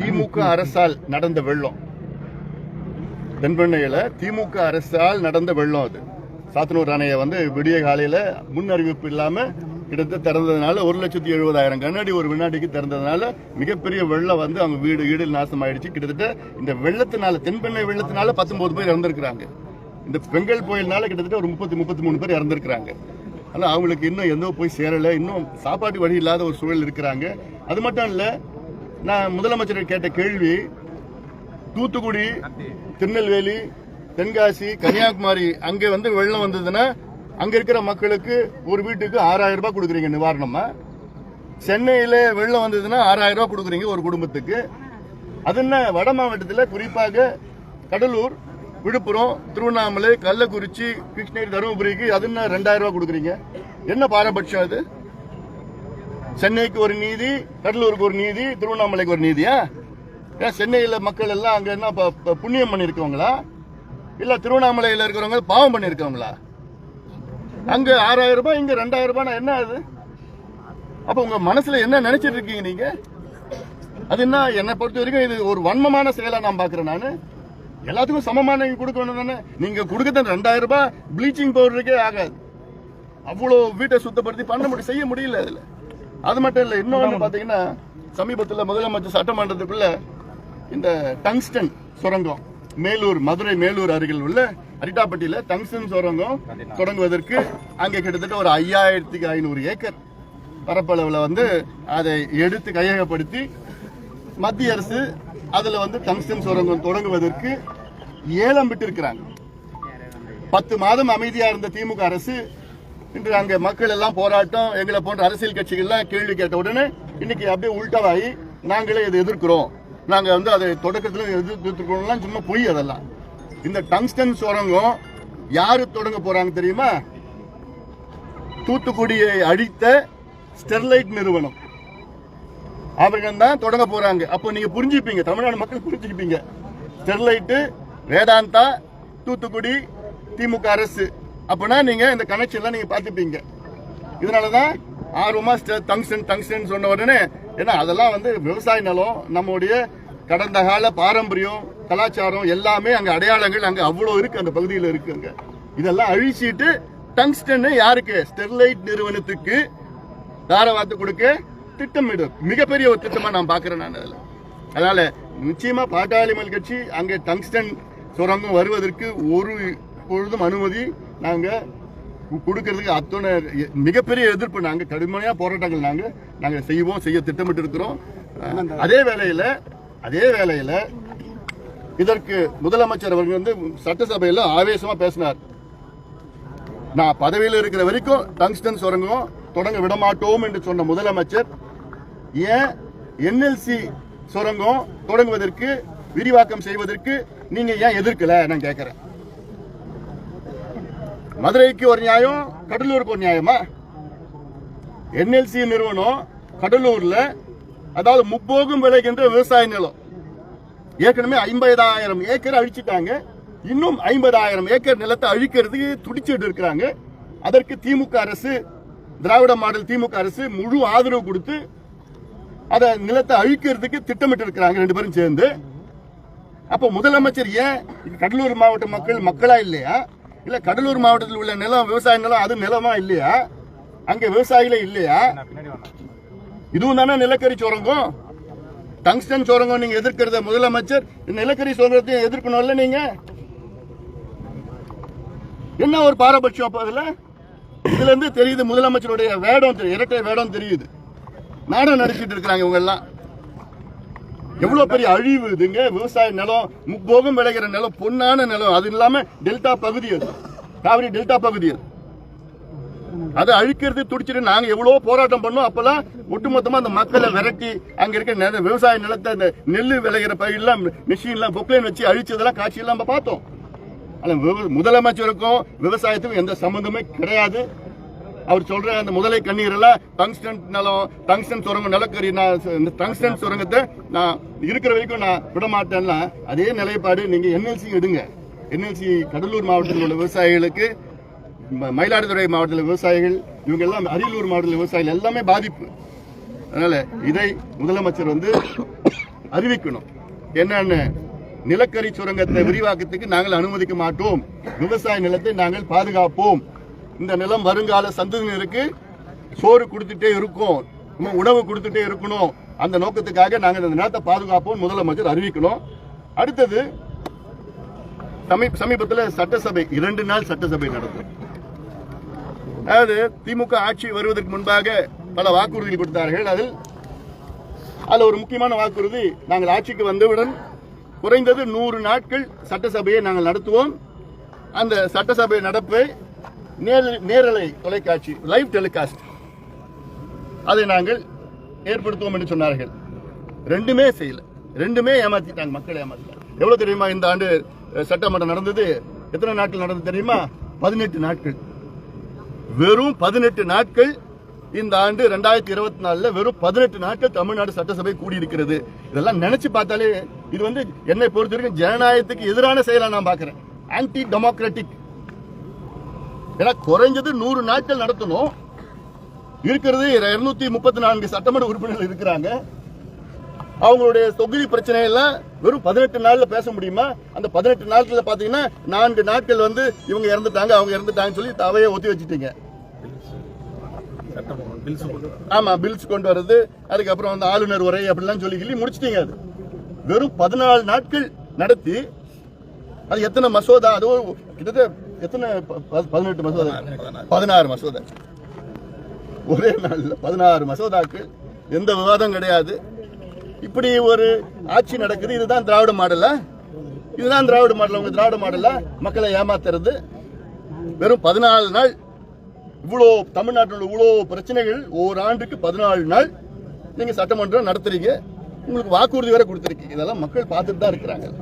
திமுக அரசால் நடந்த வெள்ளம். தென்பெண்ணையில் திமுக அரசால் நடந்த வெள்ளம் அது. சாத்தனூர் அணையை வந்து விடிய காலையில் முன் அறிவிப்பு இல்லாமல் கிட்டத்தட்ட திறந்ததுனால ஒரு லட்சத்தி எழுபதாயிரம் கண்ணாடி ஒரு வினாடிக்கு திறந்ததுனால மிகப்பெரிய வெள்ளம் வந்து அவங்க வீடு வீடு நாசம் ஆயிடுச்சு கிட்டத்தட்ட இந்த வெள்ளத்தினால தென்பெண்ணை வெள்ளத்தினால பத்தொன்பது பேர் இறந்திருக்கிறாங்க. இந்த பெங்கல் புயல்னால கிட்டத்தட்ட ஒரு முப்பத்தி முப்பத்தி மூணு பேர் இறந்திருக்கிறாங்க. ஆனால் அவங்களுக்கு இன்னும் எந்த போய் சேரலை. இன்னும் சாப்பாட்டு வழி இல்லாத ஒரு சூழல் இருக்கிறாங்க. அது மட்டும் இல்லை நான் முதலமைச்சர் கேட்ட கேள்வி தூத்துக்குடி திருநெல்வேலி தென்காசி கன்னியாகுமரி அங்க வந்து வெள்ளம் வந்ததுன்னா அங்க இருக்கிற மக்களுக்கு ஒரு வீட்டுக்கு ஆறாயிரம் ரூபாய் கொடுக்குறீங்க நிவாரணமா? சென்னையில வெள்ளம் வந்ததுன்னா ஆறாயிரம் ரூபாய் கொடுக்குறீங்க ஒரு குடும்பத்துக்கு. அது என்ன வட மாவட்டத்தில் குறிப்பாக கடலூர் விழுப்புரம் திருவண்ணாமலை கள்ளக்குறிச்சி கிருஷ்ணகிரி தருமபுரிக்கு அது என்ன ரெண்டாயிரம் ரூபாய் கொடுக்குறீங்க? என்ன பாரபட்சம் அது? சென்னைக்கு ஒரு நீதி கடலூருக்கு ஒரு நீதி திருவண்ணாமலைக்கு ஒரு நீதியா? ஏன் சென்னையில் மக்கள் எல்லாம் அங்க என்ன ப- ப- புண்ணியம் பண்ணியிருக்கவங்களா இல்ல திருவண்ணாமலையில் இருக்கிறவங்க பாவம் பண்ணியிருக்கவங்களா அங்க ஆறாயிரம் ரூபாய் இங்க ரெண்டாயிரம் ரூபாய் என்ன அது? அப்ப உங்க மனசுல என்ன நினைச்சிட்டு இருக்கீங்க நீங்க? அது என்ன என்னை பொறுத்த வரைக்கும் இது ஒரு வன்மமான செயலா நான் பாக்குறேன் நான். எல்லாத்துக்கும் சமமான நீங்க கொடுக்கணும் தானே. நீங்க கொடுக்கறது ரெண்டாயிரம் ரூபாய் ப்ளீச்சிங் பவுடருக்கே ஆகாது. அவ்வளோ வீட்டை சுத்தப்படுத்தி பண்ண முடியும் செய்ய முடியல அதுல. அது மட்டும் இல்ல இன்னொன்னு பாத்தீங்கன்னா சமீபத்தில் முதலமைச்சர் சட்டமன்றத்துக்குள்ள இந்த டங்ஸ்டன் சுரங்கம் மேலூர் மதுரை மேலூர் அருகில் உள்ள அரிட்டாப்பட்டியில டங்ஸ்டன் சுரங்கம் தொடங்குவதற்கு அங்கே கிட்டத்தட்ட ஒரு ஐயாயிரத்துக்கு ஐநூறு ஏக்கர் பரப்பளவில் வந்து அதை எடுத்து கையகப்படுத்தி மத்திய அரசு அதுல வந்து டங்ஸ்டன் சுரங்கம் தொடங்குவதற்கு ஏலம் விட்டிருக்கிறாங்க. பத்து மாதம் அமைதியா இருந்த திமுக அரசு இன்று அங்கே மக்கள் எல்லாம் போராட்டம் எங்களை போன்ற அரசியல் கட்சிகள்லாம் கேள்வி கேட்ட உடனே இன்னைக்கு அப்படியே உள்டாவாகி நாங்களே இதை எதிர்க்கிறோம். நாங்கள் வந்து அதை தொடக்கத்தில் எதிர்த்துக்கிறோம்லாம் சும்மா பொய் அதெல்லாம். இந்த டங்ஸ்டன் சுரங்கம் யாரு தொடங்க போறாங்க தெரியுமா? தூத்துக்குடியை அழித்த ஸ்டெர்லைட் நிறுவனம். அவர்கள் தான் தொடங்க போறாங்க. அப்போ நீங்க புரிஞ்சுப்பீங்க தமிழ்நாடு மக்கள் புரிஞ்சுப்பீங்க ஸ்டெர்லைட்டு வேதாந்தா தூத்துக்குடி திமுக அரசு. அப்போனா நீங்கள் இந்த கனெக்ஷன்லாம் நீங்கள் பார்த்துப்பீங்க. இதனால தான் ஆர்வமாக தங்ஸ்டன் தங்ஸ்டன் சொன்ன உடனே ஏன்னா அதெல்லாம் வந்து விவசாய நிலம் நம்முடைய கடந்த கால பாரம்பரியம் கலாச்சாரம் எல்லாமே அங்கே அடையாளங்கள் அங்கே அவ்வளோ இருக்குது அந்த பகுதியில் இருக்குங்க. இதெல்லாம் அழிச்சிட்டு டங்ஸ்டன் யாருக்கு? ஸ்டெர்லைட் நிறுவனத்துக்கு தாரவாத்து கொடுக்க திட்டமிடு மிகப்பெரிய ஒரு திட்டமாக நான் பார்க்குறேன் நான் அதனால் நிச்சயமாக நிச்சயமா பாட்டாளிமல் கட்சி அங்கே டங்ஸ்டன் சுரங்கம் வருவதற்கு ஒரு பொழுதும் அனுமதி. நாங்க கு- கொடுக்கறதுக்கு அத்தனை மிகப்பெரிய எதிர்ப்பு. நாங்க கடுமையா போராட்டங்கள் நாங்க நாங்க செய்வோம் செய்ய திட்டமிட்டு இருக்கிறோம் அதே வேளையில அதே வேளையில இதற்கு முதலமைச்சர் அவர்கள் வந்து சட்டசபையில ஆவேசமா பேசினார். நான் பதவியில் இருக்கிற வரைக்கும் டங்ஸ்டன் சுரங்கம் தொடங்க விடமாட்டோம் என்று சொன்ன முதலமைச்சர் ஏன் என்எல்சி சுரங்கம் தொடங்குவதற்கு விரிவாக்கம் செய்வதற்கு நீங்க ஏன் எதிர்க்கல? நான் கேட்கிறேன் மதுரைக்கு ஒரு நியாயம் கடலூருக்கு ஒரு நியாயமா? என்எல்சி நிறுவனம் கடலூர்ல அதாவது முப்போகம் விளைகின்ற விவசாய நிலம். ஏற்கனவே ஐம்பதாயிரம் ஏக்கர் அழிச்சிட்டாங்க. இன்னும் ஐம்பதாயிரம் ஏக்கர் நிலத்தை அழிக்கிறதுக்கு துடிச்சிட்டு இருக்கிறாங்க. அதற்கு திமுக அரசு திராவிட மாடல் திமுக அரசு முழு ஆதரவு கொடுத்து அதை நிலத்தை அழிக்கிறதுக்கு திட்டமிட்டு இருக்கிறாங்க ரெண்டு பேரும் சேர்ந்து. அப்போ முதலமைச்சர் ஏன் கடலூர் மாவட்ட மக்கள் மக்களா இல்லையா? இல்ல கடலூர் மாவட்டத்தில் உள்ள நிலம் விவசாய நிலம் அது நிலமா இல்லையா? அங்க விவசாயிகளே இல்லையா? இதுவும் தானே நிலக்கரி சுரங்கம்? டங்ஸ்டன் சுரங்கம் நீங்க எதிர்க்கிறத முதலமைச்சர் நிலக்கரி சுரங்கத்தையும் எதிர்க்கணும்ல நீங்க? என்ன ஒரு பாரபட்சம் அப்ப அதுல? இதுல இருந்து தெரியுது முதலமைச்சருடைய வேடம் தெரியுது இரட்டை வேடம் தெரியுது. நாடகம் நடிச்சிட்டு இருக்கிறாங்க இவங்க எல்லாம். எவ்வளவு பெரிய அழிவு இதுங்க? விவசாய நிலம் முப்போகம் விளைகிற நிலம் பொன்னான நிலம். அது இல்லாம டெல்டா பகுதி அது. காவிரி டெல்டா பகுதி அது. அதை அழிக்கிறது துடிச்சிட்டு நாங்க எவ்வளவு போராட்டம் பண்ணோம். அப்பெல்லாம் ஒட்டுமொத்தமா அந்த மக்களை விரட்டி அங்க இருக்க விவசாய நிலத்தை அந்த நெல் விளைகிற பயிரெல்லாம் மிஷின்லாம் பொக்லைன் வச்சு அழிச்சதெல்லாம் காட்சியெல்லாம் நம்ம பார்த்தோம். ஆனா முதலமைச்சருக்கும் விவசாயத்துக்கும் எந்த சம்பந்தமே கிடையாது. அவர் சொல்ற அந்த முதலை கண்ணீர் எல்லாம் டங்ஸ்டன் நிலம் டங்ஸ்டன் சுரங்கம் நிலக்கரி நான் இந்த டங்ஸ்டன் சுரங்கத்தை நான் இருக்கிற வரைக்கும் நான் விட மாட்டேன்னா அதே நிலைப்பாடு நீங்க என்எல்சி எடுங்க. என்எல்சி கடலூர் மாவட்டத்தில் உள்ள விவசாயிகளுக்கு ம- மயிலாடுதுறை மாவட்டத்தில் விவசாயிகள் இவங்க எல்லாம் அரியலூர் மாவட்டத்தில் விவசாயிகள் எல்லாமே பாதிப்பு. அதனால இதை முதலமைச்சர் வந்து அறிவிக்கணும். என்னன்னு நிலக்கரி சுரங்கத்தை விரிவாக்கத்துக்கு நாங்கள் அனுமதிக்க மாட்டோம். விவசாய நிலத்தை நாங்கள் பாதுகாப்போம். இந்த நிலம் வருங்கால சந்ததியினருக்கு சோறு கொடுத்துட்டே இருக்கும். உணவு கொடுத்துட்டே இருக்கணும். அந்த நோக்கத்துக்காக நாங்கள் இந்த நிலத்தை பாதுகாப்போம் முதலமைச்சர் அறிவிக்கணும். அடுத்தது சமீபத்தில் சட்டசபை இரண்டு நாள் சட்டசபை நடக்கும். அதாவது திமுக ஆட்சி வருவதற்கு முன்பாக பல வாக்குறுதிகள் கொடுத்தார்கள். அதில் அதில் ஒரு முக்கியமான வாக்குறுதி நாங்கள் ஆட்சிக்கு வந்தவுடன் குறைந்தது நூறு நாட்கள் சட்டசபையை நாங்கள் நடத்துவோம். அந்த சட்டசபை நடப்பை நேரலை தொலைக்காட்சி லைவ் டெலிகாஸ்ட் அதை நாங்கள் ஏற்படுத்துவோம் என்று சொன்னார்கள். ரெண்டுமே செய்யல ரெண்டுமே ஏமாத்திட்டாங்க மக்களை ஏமாத்திட்டாங்க. எவ்வளவு தெரியுமா இந்த ஆண்டு சட்டமன்றம் நடந்தது? எத்தனை நாட்கள் நடந்தது தெரியுமா? பதினெட்டு நாட்கள். வெறும் பதினெட்டு நாட்கள் இந்த ஆண்டு ரெண்டாயிரத்தி இருபத்தி நாலுல வெறும் பதினெட்டு நாட்கள் தமிழ்நாடு சட்டசபை கூடியிருக்கிறது. இதெல்லாம் நினைச்சு பார்த்தாலே இது வந்து என்னை பொறுத்த வரைக்கும் ஜனநாயகத்துக்கு எதிரான செயலா நான் பாக்குறேன் ஆன்டி டெமோக்ராட்டிக் ஏன்னா குறைஞ்சது நூறு நாட்கள் நடத்தணும். இருக்கிறது இருநூத்தி முப்பத்தி நான்கு சட்டமன்ற உறுப்பினர்கள் இருக்கிறாங்க. அவங்களுடைய தொகுதி பிரச்சனை எல்லாம் வெறும் பதினெட்டு நாள்ல பேச முடியுமா? அந்த பதினெட்டு நாட்கள்ல பாத்தீங்கன்னா நான்கு நாட்கள் வந்து இவங்க இறந்துட்டாங்க அவங்க இறந்துட்டாங்கன்னு சொல்லி தவையை ஒத்தி வச்சுட்டீங்க. ஆமா பில்ஸ் கொண்டு வர்றது அதுக்கப்புறம் வந்து ஆளுநர் உரை அப்படிலாம் சொல்லி சொல்லி முடிச்சிட்டீங்க அது. வெறும் பதினாலு நாட்கள் நடத்தி அது எத்தனை மசோதா? அது கிட்டத்தட்ட எத்தனை ப- ப- பதினெட்டு மசோதா? பதினாறு மசோதா. ஒரே நாள்ல பதினாறு மசோதாக்கள். எந்த விவாதம் கிடையாது. இப்படி ஒரு ஆட்சி நடக்குது. இதுதான் திராவிட மாடலா? இதுதான் திராவிட மாடல்? உங்க திராவிட மாடலா மக்களை ஏமாத்துறது. வெறும் பதினாலு நாள். இவ்வளோ தமிழ்நாட்டில் இவ்வளோ பிரச்சனைகள் ஒரு ஆண்டுக்கு பதினாலு நாள். நீங்க சட்டமன்றம் நடத்துறீங்க. உங்களுக்கு வாக்குறுதி வேற கொடுத்துருக்கீங்க இதெல்லாம் மக்கள் பார்த்துட்டு தான் இருக்கிறாங்க.